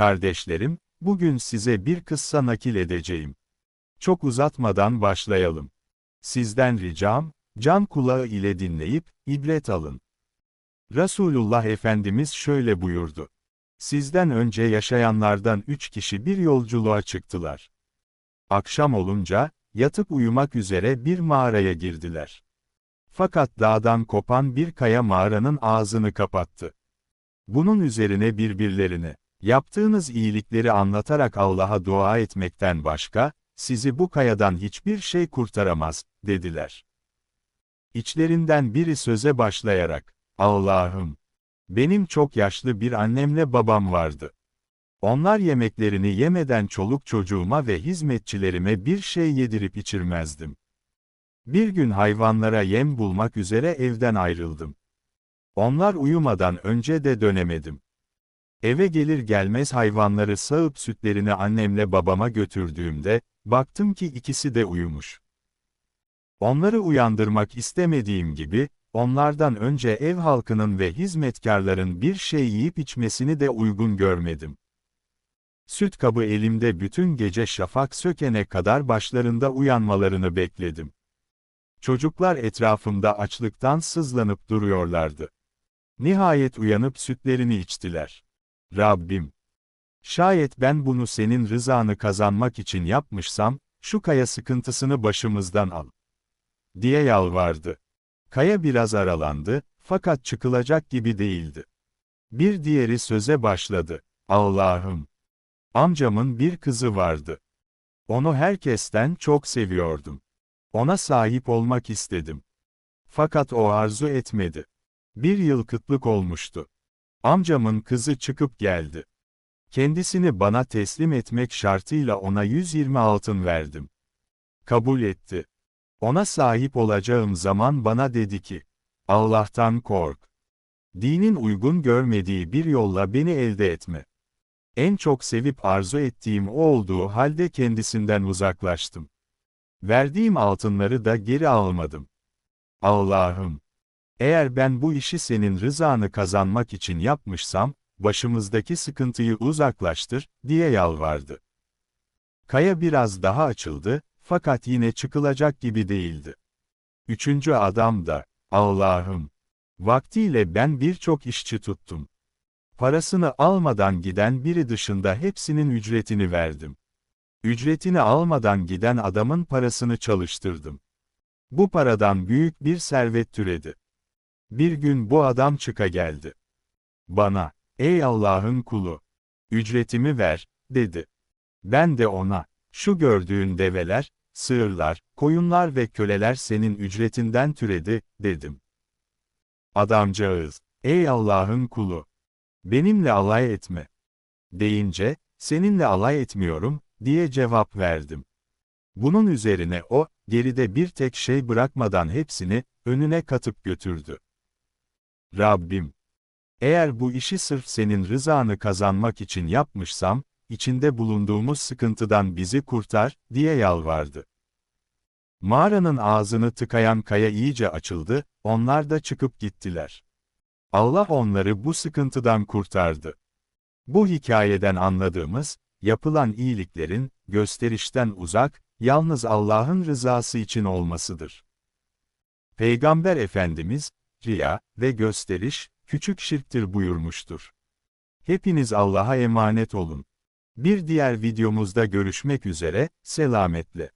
Kardeşlerim, bugün size bir kıssa nakil edeceğim. Çok uzatmadan başlayalım. Sizden ricam, can kulağı ile dinleyip, ibret alın. Resulullah Efendimiz şöyle buyurdu. Sizden önce yaşayanlardan üç kişi bir yolculuğa çıktılar. Akşam olunca, yatıp uyumak üzere bir mağaraya girdiler. Fakat dağdan kopan bir kaya mağaranın ağzını kapattı. Bunun üzerine birbirlerine, yaptığınız iyilikleri anlatarak Allah'a dua etmekten başka, sizi bu kayadan hiçbir şey kurtaramaz, dediler. İçlerinden biri söze başlayarak, Allah'ım, benim çok yaşlı bir annemle babam vardı. Onlar yemeklerini yemeden çoluk çocuğuma ve hizmetçilerime bir şey yedirip içirmezdim. Bir gün hayvanlara yem bulmak üzere evden ayrıldım. Onlar uyumadan önce de dönemedim. Eve gelir gelmez hayvanları sağıp sütlerini annemle babama götürdüğümde, baktım ki ikisi de uyumuş. Onları uyandırmak istemediğim gibi, onlardan önce ev halkının ve hizmetkarların bir şey yiyip içmesini de uygun görmedim. Süt kabı elimde bütün gece şafak sökene kadar başlarında uyanmalarını bekledim. Çocuklar etrafımda açlıktan sızlanıp duruyorlardı. Nihayet uyanıp sütlerini içtiler. Rabbim! Şayet ben bunu senin rızanı kazanmak için yapmışsam, şu kaya sıkıntısını başımızdan al. Diye yalvardı. Kaya biraz aralandı, fakat çıkılacak gibi değildi. Bir diğeri söze başladı. Allah'ım! Amcamın bir kızı vardı. Onu herkesten çok seviyordum. Ona sahip olmak istedim. Fakat o arzu etmedi. Bir yıl kıtlık olmuştu. Amcamın kızı çıkıp geldi. Kendisini bana teslim etmek şartıyla ona 120 altın verdim. Kabul etti. Ona sahip olacağım zaman bana dedi ki, Allah'tan kork. Dinin uygun görmediği bir yolla beni elde etme. En çok sevip arzu ettiğim o olduğu halde kendisinden uzaklaştım. Verdiğim altınları da geri almadım. Allah'ım! Eğer ben bu işi senin rızanı kazanmak için yapmışsam, başımızdaki sıkıntıyı uzaklaştır, diye yalvardı. Kaya biraz daha açıldı, fakat yine çıkılacak gibi değildi. Üçüncü adam da, Allah'ım! Vaktiyle ben birçok işçi tuttum. Parasını almadan giden biri dışında hepsinin ücretini verdim. Ücretini almadan giden adamın parasını çalıştırdım. Bu paradan büyük bir servet türedi. Bir gün bu adam çıka geldi. Bana, ey Allah'ın kulu, ücretimi ver, dedi. Ben de ona, şu gördüğün develer, sığırlar, koyunlar ve köleler senin ücretinden türedi, dedim. Adamcağız, ey Allah'ın kulu, benimle alay etme. Deyince, seninle alay etmiyorum, diye cevap verdim. Bunun üzerine o, geride bir tek şey bırakmadan hepsini, önüne katıp götürdü. Rabbim! Eğer bu işi sırf senin rızanı kazanmak için yapmışsam, içinde bulunduğumuz sıkıntıdan bizi kurtar, diye yalvardı. Mağaranın ağzını tıkayan kaya iyice açıldı, onlar da çıkıp gittiler. Allah onları bu sıkıntıdan kurtardı. Bu hikayeden anladığımız, yapılan iyiliklerin, gösterişten uzak, yalnız Allah'ın rızası için olmasıdır. Peygamber Efendimiz, riya ve gösteriş, küçük şirktir buyurmuştur. Hepiniz Allah'a emanet olun. Bir diğer videomuzda görüşmek üzere, selametle.